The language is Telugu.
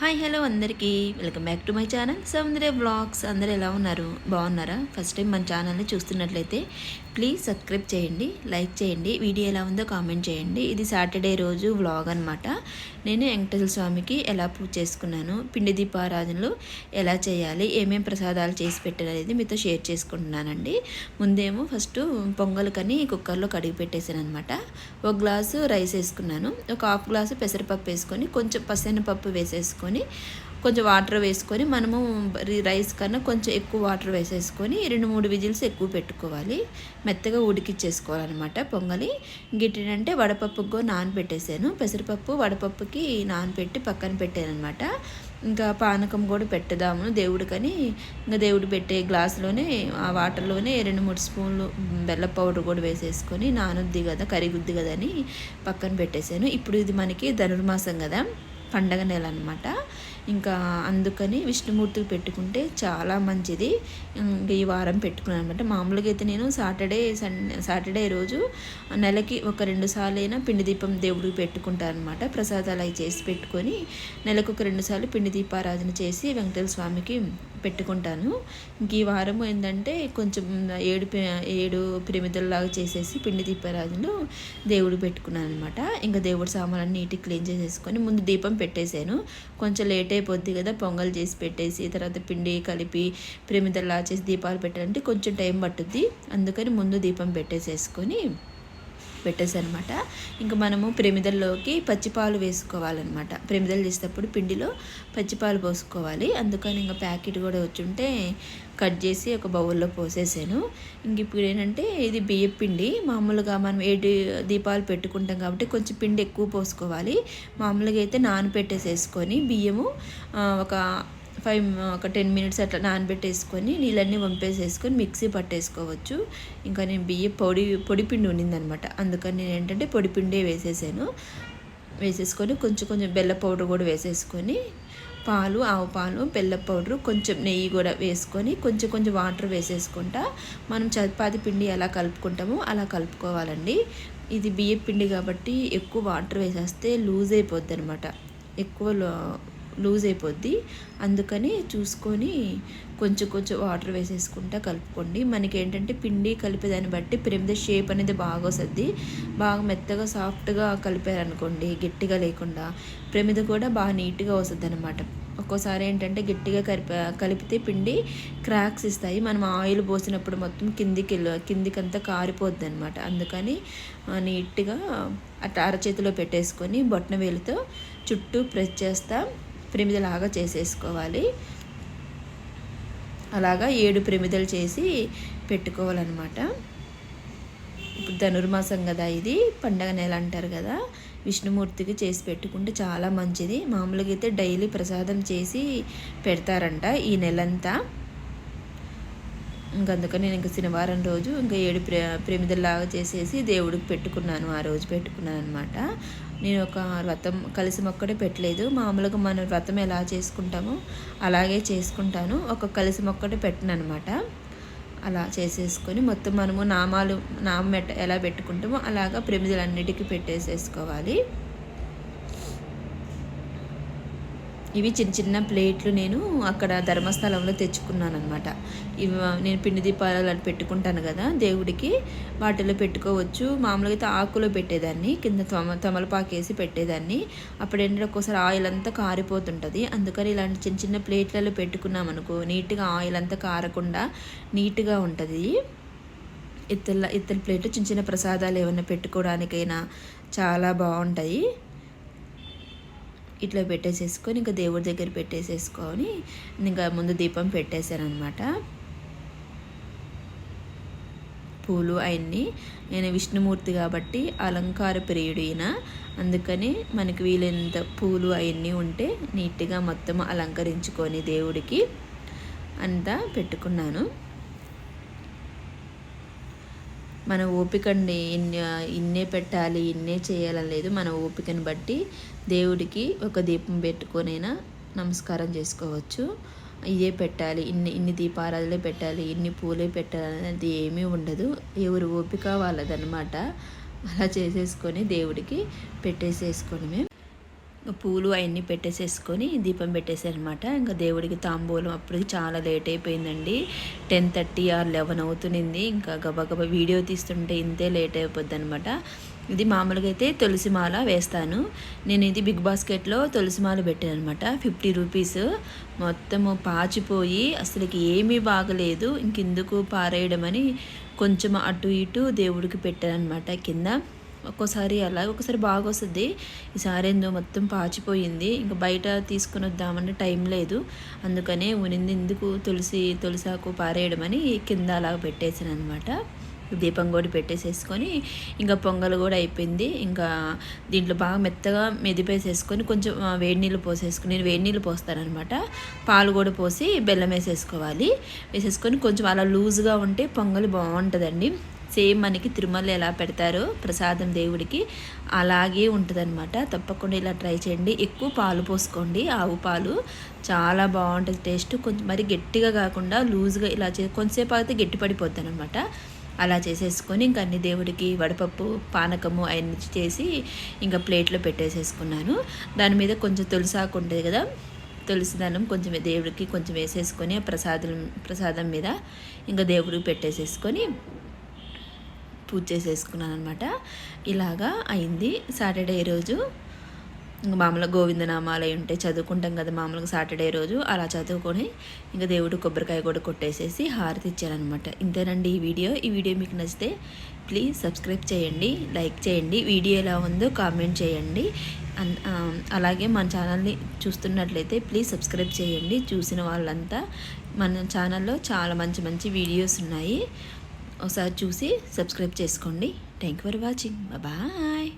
హాయ్ హలో అందరికీ. Welcome back to my channel. Soundarya blogs అందరూ ఎలా ఉన్నారు? బాగున్నారా? ఫస్ట్ టైం మన ఛానల్ని చూస్తున్నట్లయితే ప్లీజ్ సబ్స్క్రైబ్ చేయండి లైక్ చేయండి. వీడియో ఎలా ఉందో కామెంట్ చేయండి. ఇది సాటర్డే రోజు వ్లాగ్ అనమాట నేను వెంకటేశ్వర స్వామికి ఎలా పూజ చేసుకున్నాను పిండి దీపారాధనలు ఎలా చేయాలి ఏమేమి ప్రసాదాలు చేసి పెట్టారనేది మీతో షేర్ చేసుకుంటున్నానండి. ముందేమో ఫస్ట్ పొంగల్కని కుక్కర్లో కడిగి పెట్టేశాను అనమాట ఒక గ్లాసు రైస్ వేసుకున్నాను. ఒక హాఫ్ గ్లాసు పెసరపప్పు వేసుకొని కొంచెం పప్పు వేసేసుకొని కొంచెం వాటర్ వేసుకొని మనము రైస్ కన్నా కొంచెం ఎక్కువ వాటర్ వేసేసుకొని రెండు మూడు విజిల్స్ ఎక్కువ పెట్టుకోవాలి. మెత్తగా ఉడికిచ్చేసుకోవాలన్నమాట పొంగలి. గిట్టినంటే వడపప్పుకు నానబెట్టేసాను. పెసరపప్పు వడపప్పుకి నానబెట్టి పక్కన పెట్టాను అనమాట ఇంకా పానకం కూడా పెట్టదాము దేవుడికని ఇంకా దేవుడు పెట్టే గ్లాసులోనే ఆ వాటర్లోనే రెండు మూడు స్పూన్లు బెల్ల పౌడర్ కూడా వేసేసుకొని నానుద్ది కదా కరిగుద్ది కదా అని పక్కన పెట్టేశాను ఇప్పుడు ఇది మనకి ధనుర్మాసం కదా. పండగ నెల అనమాట ఇంకా అందుకని విష్ణుమూర్తికి పెట్టుకుంటే చాలా మంచిది. ఈ వారం పెట్టుకున్నాను అనమాట మామూలుగా అయితే నేను సాటర్డే సండే సాటర్డే రోజు నెలకి ఒక రెండు సార్లు అయినా పిండి దీపం దేవుడికి పెట్టుకుంటాను అనమాట ప్రసాదాలు అవి చేసి పెట్టుకొని నెలకు ఒక రెండు సార్లు పిండి దీపారాధన చేసి వెంకటేశ్వర స్వామికి పెట్టుకుంటాను. ఇంక ఈ వారం ఏంటంటే కొంచెం ఏడు ఏడు పిరమిదల్లాగా చేసేసి పిండి దీపారాధనలు దేవుడు పెట్టుకున్నాను అనమాట ఇంకా దేవుడి సామాన్లు నీట్గా క్లీన్ చేసేసుకొని ముందు దీపం పెట్టేశాను. కొంచెం లేట్ అయిపోద్ది కదా పొంగల్ చేసి పెట్టేసి తర్వాత పిండి కలిపి ప్రేమిదల్లా చేసి దీపాలు పెట్టాలంటే కొంచెం టైం పట్టుద్ది. అందుకని ముందు దీపం పెట్టేసేసుకొని పెట్టేసనమాట ఇంకా మనము ప్రేమిదల్లోకి పచ్చిపాలు వేసుకోవాలన్నమాట ప్రేమిదలు చేసేటప్పుడు పిండిలో పచ్చిపాలు పోసుకోవాలి. అందుకని ఇంకా ప్యాకెట్ కూడా వచ్చుంటే కట్ చేసి ఒక బౌల్లో పోసేసాను. ఇంక ఇప్పుడు ఏంటంటే ఇది బియ్యం పిండి. మామూలుగా మనం ఏడు దీపాలు పెట్టుకుంటాం కాబట్టి కొంచెం పిండి ఎక్కువ పోసుకోవాలి. మామూలుగా అయితే నానబెట్టేసేసుకొని బియ్యము ఒక ఫైవ్ ఒక టెన్ మినిట్స్ అట్లా నానబెట్టేసుకొని నీళ్ళన్నీ వంపేసేసుకొని మిక్సీ పట్టేసుకోవచ్చు. ఇంకా నేను బియ్యం పొడి పొడిపిండి ఉండిందనమాట అందుకని నేను ఏంటంటే పొడిపిండే వేసేసాను. వేసేసుకొని కొంచెం కొంచెం బెల్ల పౌడర్ కూడా వేసేసుకొని పాలు ఆవు పాలు బెల్ల పౌడరు కొంచెం నెయ్యి కూడా వేసుకొని కొంచెం కొంచెం వాటర్ వేసేసుకుంటా. మనం చపాతి పిండి ఎలా కలుపుకుంటామో అలా కలుపుకోవాలండి. ఇది బియ్య పిండి కాబట్టి ఎక్కువ వాటర్ వేసేస్తే లూజ్ అయిపోద్ది అనమాట ఎక్కువ లూజ్ అయిపోద్ది. అందుకని చూసుకొని కొంచెం కొంచెం వాటర్ వేసేసుకుంటా కలుపుకోండి. మనకి ఏంటంటే పిండి కలిపేదాన్ని బట్టి ప్రేమిద షేప్ అనేది బాగా వస్తుంది. బాగా మెత్తగా సాఫ్ట్గా కలిపారనుకోండి గట్టిగా లేకుండా ప్రమిద కూడా బాగా నీట్గా వస్తుంది అనమాట ఒక్కోసారి ఏంటంటే గట్టిగా కలిపి కలిపితే పిండి క్రాక్స్ ఇస్తాయి. మనం ఆయిల్ పోసినప్పుడు మొత్తం కిందికి కిందికంతా కారిపోద్ది అనమాట అందుకని నీట్గా అట్లా అరచేతిలో పెట్టేసుకొని బొట్టన వేలుతో చుట్టూ ప్రెస్ చేస్తాం. ప్రమిదలాగా చేసేసుకోవాలి. అలాగా ఏడు ప్రమిదలు చేసి పెట్టుకోవాలన్నమాట. ఇప్పుడు ధనుర్మాసం కదా ఇది పండగ నెల అంటారు కదా విష్ణుమూర్తికి చేసి పెట్టుకుంటే చాలా మంచిది. మామూలుగా అయితే డైలీ ప్రసాదం చేసి పెడతారంట ఈ నెలంతా. ఇంకందుకని నేను ఇంకా శనివారం రోజు ఇంకా ఏడు ప్రే ప్రేమిదల్లాగా చేసేసి దేవుడికి పెట్టుకున్నాను ఆ రోజు పెట్టుకున్నాను అనమాట నేను ఒక వ్రతం కలిసి మొక్కడే పెట్టలేదు. మామూలుగా మనం వ్రతం ఎలా చేసుకుంటామో అలాగే చేసుకుంటాను. ఒక కలిసి మొక్కటే పెట్టను అనమాట అలా చేసేసుకొని మొత్తం మనము నామాలు నామం ఎలా పెట్టుకుంటామో అలాగా ప్రమిదలన్నిటికీ పెట్టేసేసుకోవాలి. ఇవి చిన్న చిన్న ప్లేట్లు నేను అక్కడ ధర్మస్థలంలో తెచ్చుకున్నాను అనమాట ఇవి నేను పిండి దీపాలు అటు పెట్టుకుంటాను కదా దేవుడికి వాటిలో పెట్టుకోవచ్చు. మామూలుగా అయితే ఆకులో పెట్టేదాన్ని కింద తమ తమలపాకు వేసి పెట్టేదాన్ని. అప్పుడు ఏంటంటే ఒక్కోసారి ఆయిల్ అంతా కారిపోతుంటుంది. అందుకని ఇలాంటి చిన్న చిన్న ప్లేట్లలో పెట్టుకున్నాం అనుకో నీట్గా ఆయిల్ అంతా కారకుండా నీట్గా ఉంటుంది. ఇత్తల ఇత్తల ప్లేట్లు చిన్న చిన్న ప్రసాదాలు ఏమైనా పెట్టుకోవడానికైనా చాలా బాగుంటాయి. ఇట్లా పెట్టేసేసుకొని ఇంకా దేవుడి దగ్గర పెట్టేసేసుకొని ఇంకా ముందు దీపం పెట్టేశాను అనమాట పూలు అవన్నీ. నేను విష్ణుమూర్తి కాబట్టి అలంకార ప్రియుడు ఈయన అందుకని మనకి వీలైనంత పూలు అవన్నీ ఉంటే నీట్గా మొత్తం అలంకరించుకొని దేవుడికి అంతా పెట్టుకున్నాను. మన ఓపికండి ఇన్ని ఇన్నే పెట్టాలి ఇన్నే చేయాలని లేదు. మన ఓపికను బట్టి దేవుడికి ఒక దీపం పెట్టుకొనైనా నమస్కారం చేసుకోవచ్చు. ఇదే పెట్టాలి. ఇన్ని ఇన్ని దీపారాధులే పెట్టాలి. ఇన్ని పూలే పెట్టాలి అనేది ఏమీ ఉండదు. ఎవరు ఓపిక వాళ్ళదనమాట అలా చేసేసుకొని దేవుడికి పెట్టేసేసుకొని మేము పూలు అవన్నీ పెట్టేసేసుకొని దీపం పెట్టేసారనమాట ఇంకా దేవుడికి తాంబూలం అప్పటికి చాలా లేట్ అయిపోయిందండి. టెన్ థర్టీ ఆర్ లెవెన్ అవుతుంది ఇంకా గబగబా వీడియో తీస్తుంటే ఇంతే లేట్ అయిపోద్ది అనమాట ఇది మామూలుగా అయితే తులసి మాల వేస్తాను. నేను ఇది బిగ్ బాస్కెట్లో తులసి మాల పెట్టాను అనమాట ఫిఫ్టీ రూపీస్. మొత్తము పాచిపోయి అసలుకి ఏమీ బాగలేదు. ఇంకెందుకు పారేయడం అని కొంచెం అటు ఇటు దేవుడికి పెట్టాను అనమాట కింద ఒక్కోసారి అలా ఒకసారి బాగా వస్తుంది ఈసారి ఏందో మొత్తం పాచిపోయింది ఇంకా బయట తీసుకుని వద్దామంటే టైం లేదు. అందుకనే ఉనింది ఎందుకు తులసి తులసాకు పారేయడమని కింద అలాగ పెట్టేసాను అనమాట దీపం కూడా పెట్టేసేసుకొని ఇంకా పొంగల్ కూడా అయిపోయింది. ఇంకా దీంట్లో బాగా మెత్తగా మెదిపేసేసుకొని కొంచెం వేడి నీళ్ళు పోసేసుకుని నేను వేడి నీళ్ళు పోస్తానమాట పాలు కూడా పోసి బెల్లం వేసేసుకోవాలి. వేసేసుకొని కొంచెం అలా లూజ్గా ఉంటే పొంగల్ బాగుంటుందండి. సేమ్ మనకి తిరుమల ఎలా పెడతారో ప్రసాదం దేవుడికి అలాగే ఉంటుందన్నమాట. తప్పకుండా ఇలా ట్రై చేయండి. ఎక్కువ పాలు పోసుకోండి. ఆవు పాలు చాలా బాగుంటుంది. టేస్ట్ కొంచెం మరి గట్టిగా కాకుండా లూజ్గా ఇలా చే కొంతసేపు అయితే గట్టి అనమాట అలా చేసేసుకొని ఇంకా అన్ని దేవుడికి వడపప్పు పానకము అవన్నీ చేసి ఇంకా ప్లేట్లో పెట్టేసేసుకున్నాను. దాని మీద కొంచెం తులసాకు ఉంటుంది కదా తులసిదనం కొంచెం దేవుడికి కొంచెం వేసేసుకొని ప్రసాదం ప్రసాదం మీద ఇంకా దేవుడికి పెట్టేసేసుకొని పూజ చేసేసుకున్నాను అనమాట ఇలాగా అయింది సాటర్డే రోజు. మామూలుగా గోవిందనామాలు అయి ఉంటాయి చదువుకుంటాం కదా మామూలుగా సాటర్డే రోజు అలా చదువుకొని ఇంకా దేవుడు కొబ్బరికాయ కూడా కొట్టేసేసి హారతి ఇచ్చారనమాట ఇంతేనండి ఈ వీడియో. ఈ వీడియో మీకు నచ్చితే ప్లీజ్ సబ్స్క్రైబ్ చేయండి లైక్ చేయండి వీడియో ఎలా ఉందో కామెంట్ చేయండి. అలాగే మన ఛానల్ని చూస్తున్నట్లయితే ప్లీజ్ సబ్స్క్రైబ్ చేయండి. చూసిన వాళ్ళంతా మన ఛానల్లో చాలా మంచి మంచి వీడియోస్ ఉన్నాయి. ఒకసారి చూసి సబ్స్క్రైబ్ చేసుకోండి. Thank you for watching. Bye.